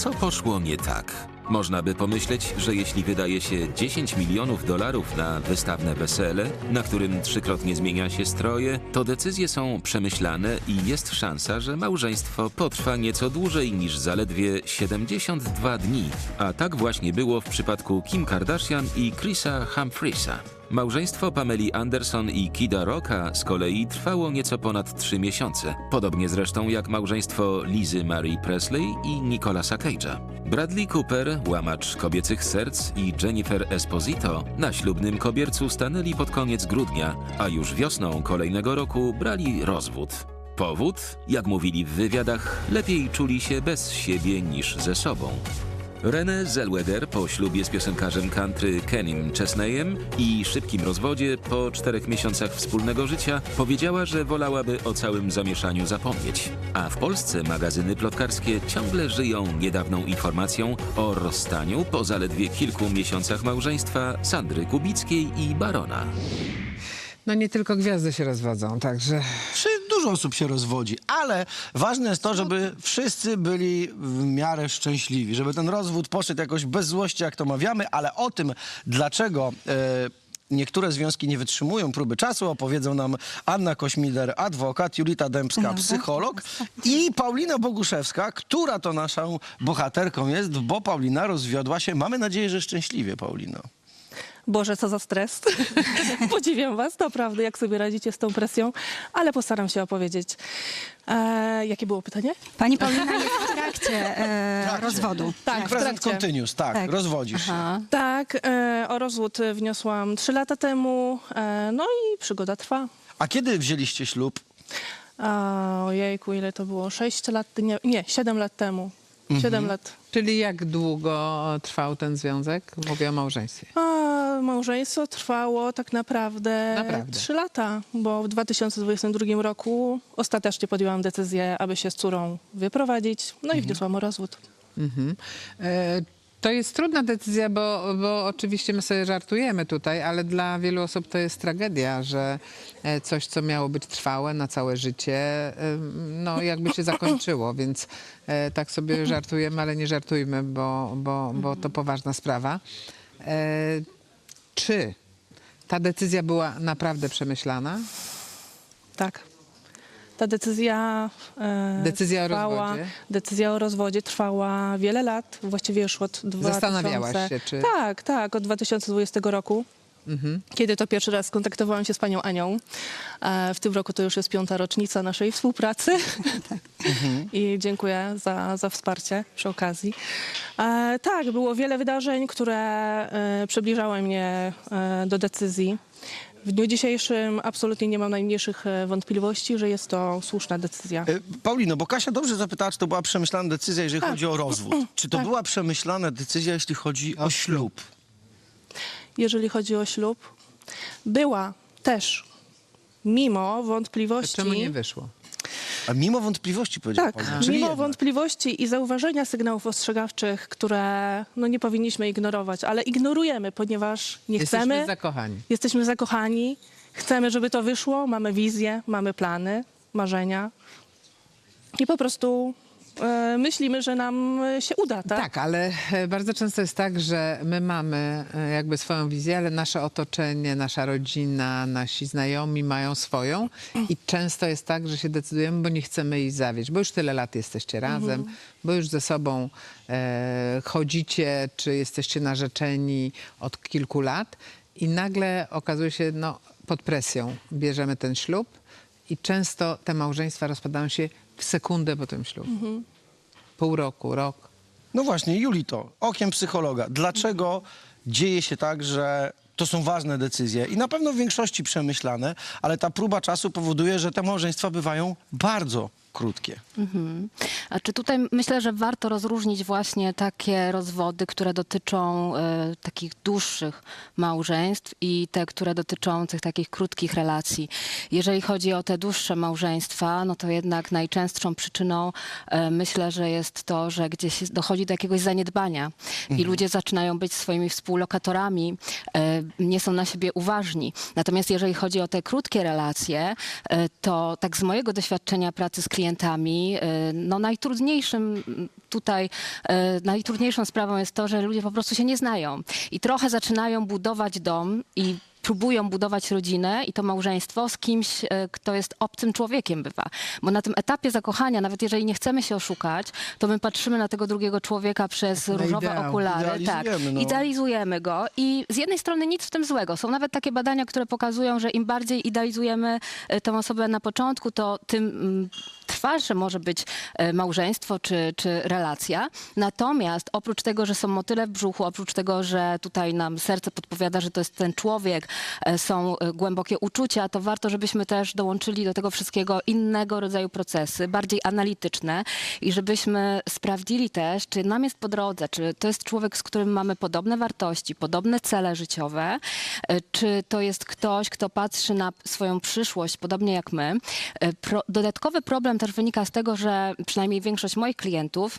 Co poszło nie tak? Można by pomyśleć, że jeśli wydaje się 10 milionów dolarów na wystawne wesele, na którym trzykrotnie zmienia się stroje, to decyzje są przemyślane i jest szansa, że małżeństwo potrwa nieco dłużej niż zaledwie 72 dni. A tak właśnie było w przypadku Kim Kardashian i Chrisa Humphreya. Małżeństwo Pameli Anderson i Kida Rocka z kolei trwało nieco ponad trzy miesiące. Podobnie zresztą jak małżeństwo Lizy Marie Presley i Nicolasa Cage'a. Bradley Cooper, łamacz kobiecych serc i Jennifer Esposito na ślubnym kobiercu stanęli pod koniec grudnia, a już wiosną kolejnego roku brali rozwód. Powód? Jak mówili w wywiadach, lepiej czuli się bez siebie niż ze sobą. Renée Zellweger po ślubie z piosenkarzem country Kenim Chesneyem i szybkim rozwodzie po czterech miesiącach wspólnego życia powiedziała, że wolałaby o całym zamieszaniu zapomnieć. A w Polsce magazyny plotkarskie ciągle żyją niedawną informacją o rozstaniu po zaledwie kilku miesiącach małżeństwa Sandry Kubickiej i Barona. No nie tylko gwiazdy się rozwodzą, także Czy dużo osób się rozwodzi, ale ważne jest to, żeby wszyscy byli w miarę szczęśliwi, żeby ten rozwód poszedł jakoś bez złości, jak to mawiamy, ale o tym, dlaczego e, niektóre związki nie wytrzymują próby czasu, opowiedzą nam Anna Kośmider, adwokat, Julita Dębska, psycholog i Paulina Boguszewska, która to naszą bohaterką jest, bo Paulina rozwiodła się, mamy nadzieję, że szczęśliwie, Paulino. Boże, co za stres. Podziwiam was, naprawdę, jak sobie radzicie z tą presją, ale postaram się opowiedzieć. E, jakie było pytanie? Pani Paulina jest w trakcie e, rozwodu. Tak, w Present trakcie. continuous, tak, Tak. rozwodzisz się. Aha. Tak, e, o rozwód wniosłam trzy lata temu, e, no i przygoda trwa. A kiedy wzięliście ślub? A, ojejku, ile to było? Sześć lat, nie, nie siedem lat temu. Siedem lat. Czyli jak długo trwał ten związek? Mówię o małżeństwie. A małżeństwo trwało tak naprawdę, Naprawdę. trzy lata, bo w 2022 roku ostatecznie podjęłam decyzję, aby się z córą wyprowadzić, no i wniosłam o rozwód. Mhm. E, To jest trudna decyzja, bo, bo oczywiście my sobie żartujemy tutaj, ale dla wielu osób to jest tragedia, że e, coś, co miało być trwałe na całe życie, no jakby się zakończyło, więc e, tak sobie żartujemy, ale nie żartujmy, bo, bo, bo to poważna sprawa. Czy ta decyzja była naprawdę przemyślana? Tak. Ta decyzja. E, Decyzja o trwała, rozwodzie? Decyzja o rozwodzie trwała wiele lat, właściwie już od 2000. Zastanawiałaś się, czy- Tak, tak, od 2020 roku. Kiedy to pierwszy raz skontaktowałam się z panią Anią. E, w tym roku to już jest piąta rocznica naszej współpracy. I dziękuję za, za wsparcie przy okazji. E, tak, było wiele wydarzeń, które e, przybliżały mnie e, do decyzji. W dniu dzisiejszym absolutnie nie mam najmniejszych e, wątpliwości, że jest to słuszna decyzja. E, Paulino, bo Kasia dobrze zapytała, czy to była przemyślana decyzja, jeżeli chodzi o rozwód. Czy to Tak. była przemyślana decyzja, jeśli chodzi o ślub? Jeżeli chodzi o ślub, była też, mimo wątpliwości. Czemu nie wyszło? A mimo wątpliwości powiedziała Tak. Czyli mimo jednak. wątpliwości i zauważenia sygnałów ostrzegawczych, które no, nie powinniśmy ignorować, ale ignorujemy, ponieważ nie Jesteśmy chcemy. zakochani. Jesteśmy zakochani, chcemy, żeby to wyszło, mamy wizję, mamy plany, marzenia i po prostu e, myślimy, że nam e, się uda, tak? Tak, ale e, bardzo często jest tak, że my mamy jakby swoją wizję, ale nasze otoczenie, nasza rodzina, nasi znajomi mają swoją i często jest tak, że się decydujemy, bo nie chcemy jej zawieść, bo już tyle lat jesteście razem, bo już ze sobą e, chodzicie, czy jesteście narzeczeni od kilku lat i nagle okazuje się, no pod presją bierzemy ten ślub i często te małżeństwa rozpadają się w sekundę po tym ślubie. Pół roku, rok. No właśnie, Julito, okiem psychologa. Dlaczego dzieje się tak, że to są ważne decyzje i na pewno w większości przemyślane, ale ta próba czasu powoduje, że te małżeństwa bywają bardzo krótkie. A czy tutaj myślę, że warto rozróżnić właśnie takie rozwody, które dotyczą e, takich dłuższych małżeństw i te, które dotyczą tych takich krótkich relacji. Jeżeli chodzi o te dłuższe małżeństwa, no to jednak najczęstszą przyczyną e, myślę, że jest to, że gdzieś dochodzi do jakiegoś zaniedbania i ludzie zaczynają być swoimi współlokatorami, e, nie są na siebie uważni. Natomiast jeżeli chodzi o te krótkie relacje, to tak z mojego doświadczenia pracy z klientami, klientami. E, No najtrudniejszym tutaj, e, najtrudniejszą sprawą jest to, że ludzie po prostu się nie znają i trochę zaczynają budować dom i próbują budować rodzinę i to małżeństwo z kimś, e, kto jest obcym człowiekiem bywa. Bo na tym etapie zakochania, nawet jeżeli nie chcemy się oszukać, to my patrzymy na tego drugiego człowieka przez Na różowe ideał. okulary. Tak, Idealizujemy, no. idealizujemy go i z jednej strony nic w tym złego. Są nawet takie badania, które pokazują, że im bardziej idealizujemy tę osobę na początku, to tym trwalsze może być e, małżeństwo czy, czy relacja. Natomiast oprócz tego, że są motyle w brzuchu, oprócz tego, że tutaj nam serce podpowiada, że to jest ten człowiek, e, są e, głębokie uczucia, to warto, żebyśmy też dołączyli do tego wszystkiego innego rodzaju procesy, bardziej analityczne i żebyśmy sprawdzili też, czy nam jest po drodze, czy to jest człowiek, z którym mamy podobne wartości, podobne cele życiowe, czy to jest ktoś, kto patrzy na swoją przyszłość podobnie jak my. Pro, dodatkowy problem też wynika z tego, że przynajmniej większość moich klientów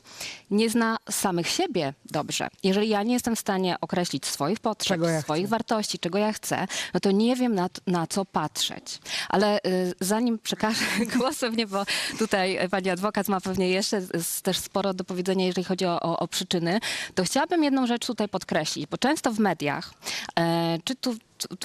nie zna samych siebie dobrze. Jeżeli ja nie jestem w stanie określić swoich potrzeb, ja swoich chcę. wartości, czego ja chcę, no to nie wiem na, na co patrzeć. Ale y, zanim przekażę głos pewnie, bo tutaj y, pani adwokat ma pewnie jeszcze też sporo do powiedzenia, jeżeli chodzi o, o, o przyczyny, to chciałabym jedną rzecz tutaj podkreślić, bo często w mediach, e, czy tu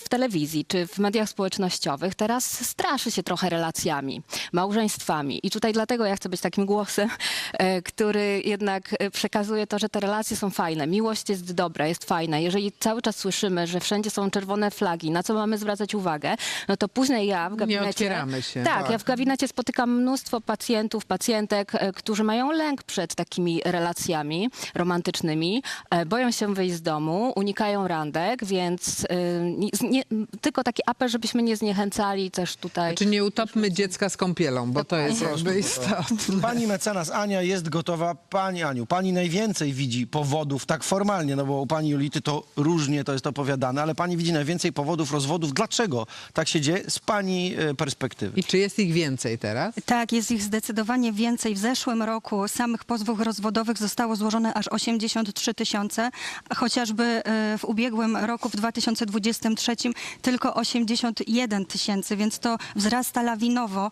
w telewizji czy w mediach społecznościowych teraz straszy się trochę relacjami, małżeństwami. I tutaj dlatego ja chcę być takim głosem, e, który jednak e, przekazuje to, że te relacje są fajne. Miłość jest dobra, jest fajna. Jeżeli cały czas słyszymy, że wszędzie są czerwone flagi, na co mamy zwracać uwagę, no to później ja w gabinecie... otwieramy się. Tak, ja w gabinecie spotykam mnóstwo pacjentów, pacjentek, e, którzy mają lęk przed takimi relacjami romantycznymi, boją się wyjść z domu, unikają randek, więc nie, nie, tylko taki apel, żebyśmy nie zniechęcali też tutaj. Czy nie utopmy dziecka z kąpielą, bo to jest jakby istotne. Pani mecenas Ania jest gotowa. Pani Aniu, pani najwięcej widzi powodów, tak formalnie, no bo u pani Julity to różnie to jest opowiadane, ale pani widzi najwięcej powodów rozwodów. Dlaczego tak się dzieje z pani e, perspektywy? I czy jest ich więcej teraz? Tak, jest ich zdecydowanie więcej. W zeszłym roku samych pozwów rozwodowych zostało złożone aż 83 tysiące, chociażby e, w ubiegłym roku, w 2023, tylko 81 tysięcy, więc to wzrasta lawinowo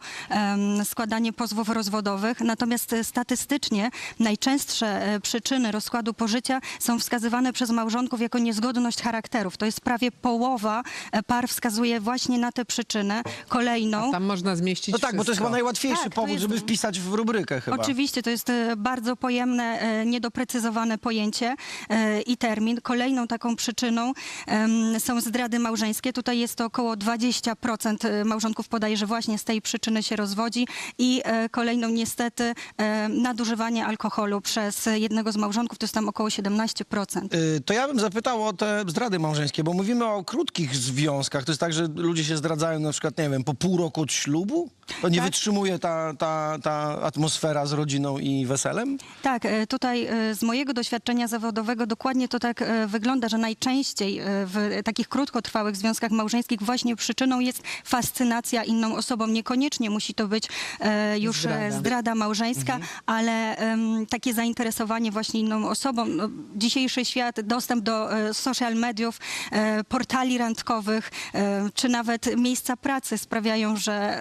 składanie pozwów rozwodowych. Natomiast e, statystycznie najczęstsze e, przyczyny rozkładu pożycia są wskazywane przez małżonków jako niezgodność charakterów. To jest prawie połowa e, par wskazuje właśnie na tę przyczynę. Kolejną. Tam można zmieścić No tak, bo to jest wszystko. chyba najłatwiejszy Tak, to powód, jest- żeby wpisać w rubrykę chyba. Oczywiście, to jest e, bardzo pojemne, e, niedoprecyzowane pojęcie e, i termin. Kolejną taką przyczyną em, są zdrady małżeńskie. Tutaj jest to około 20% e, małżonków podaje, że właśnie z tej przyczyny się rozwodzi i e, kolejną niestety e, nadużywanie alkoholu przez jednego z małżonków, to jest tam około 17%. Y, To ja bym zapytał o te zdrady małżeńskie, bo mówimy o krótkich związkach. To jest tak, że ludzie się zdradzają na przykład, nie wiem, po pół roku od ślubu? To nie Tak. wytrzymuje ta, ta, ta atmosfera z rodziną i weselem? Tak, e, tutaj z mojego doświadczenia zawodowego dokładnie to tak wygląda, że najczęściej w takich krótkotrwałych związkach małżeńskich właśnie przyczyną jest fascynacja inną osobą. Niekoniecznie musi to być e, już Zdrada. zdrada, zdrada małżeńska, ale em, takie zainteresowanie właśnie inną osobą. No, dzisiejszy świat, dostęp do e, social mediów, e, portali randkowych, e, czy nawet miejsca pracy sprawiają, że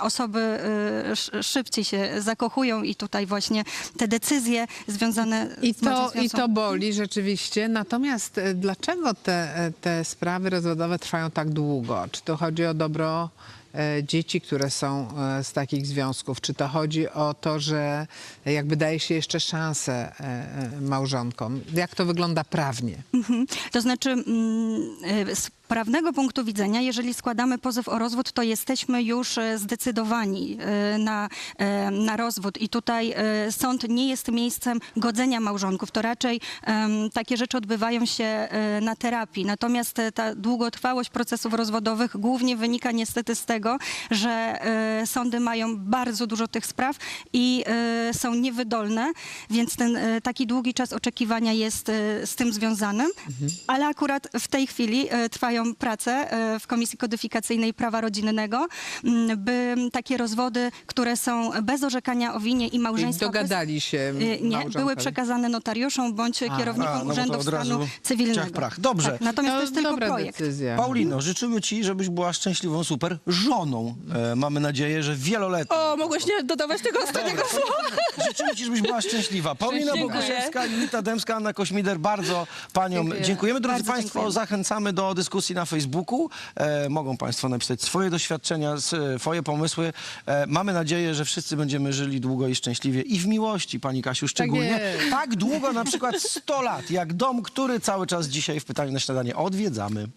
osoby e, sz- szybciej się zakochują i tutaj właśnie te decyzje związane I z to, I to boli rzeczywiście. Natomiast e, dlaczego te, e, te sprawy rozwodowe trwają tak długo? Czy to chodzi o dobro e, dzieci, które są e, z takich związków? Czy to chodzi o to, że jakby daje się jeszcze szansę e, małżonkom? Jak to wygląda prawnie? Mhm. To znaczy, mm, prawnego punktu widzenia, jeżeli składamy pozew o rozwód, to jesteśmy już e, zdecydowani e, na, e, na rozwód. I tutaj sąd nie jest miejscem godzenia małżonków. To raczej takie rzeczy odbywają się na terapii. Natomiast ta długotrwałość procesów rozwodowych głównie wynika niestety z tego, że sądy mają bardzo dużo tych spraw i są niewydolne, więc ten taki długi czas oczekiwania jest z tym związany. Ale akurat w tej chwili trwają prace e, w Komisji Kodyfikacyjnej Prawa Rodzinnego, m, by takie rozwody, które są bez orzekania o winie i małżeństwa... dogadali się Y, Nie, były przekazane notariuszom bądź kierownikom A, no od Stanu Cywilnego. prach. Dobrze. Tak, natomiast to jest tylko dobra projekt. decyzja. Paulino, życzymy ci, żebyś była szczęśliwą super żoną. E, mamy nadzieję, że wieloletnią. O, mogłeś nie dodawać tego ostatniego słowa. Życzymy ci, żebyś była szczęśliwa. Paulina Dziękuję. Bogaszewska, Julita Demska, Anna Kośmider, bardzo paniom Dziękuję. dziękujemy. Drodzy Bardzo Państwo, dziękujemy. zachęcamy do dyskusji na Facebooku. E, mogą Państwo napisać swoje doświadczenia, swoje pomysły. E, mamy nadzieję, że wszyscy będziemy żyli długo i szczęśliwie i w miłości, Pani Kasiu, szczególnie. jest. tak długo, na przykład 100 lat, jak dom, który cały czas dzisiaj w Pytaniu na Śniadanie odwiedzamy.